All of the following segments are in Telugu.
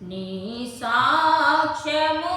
నీ సాక్ష్యము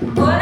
What?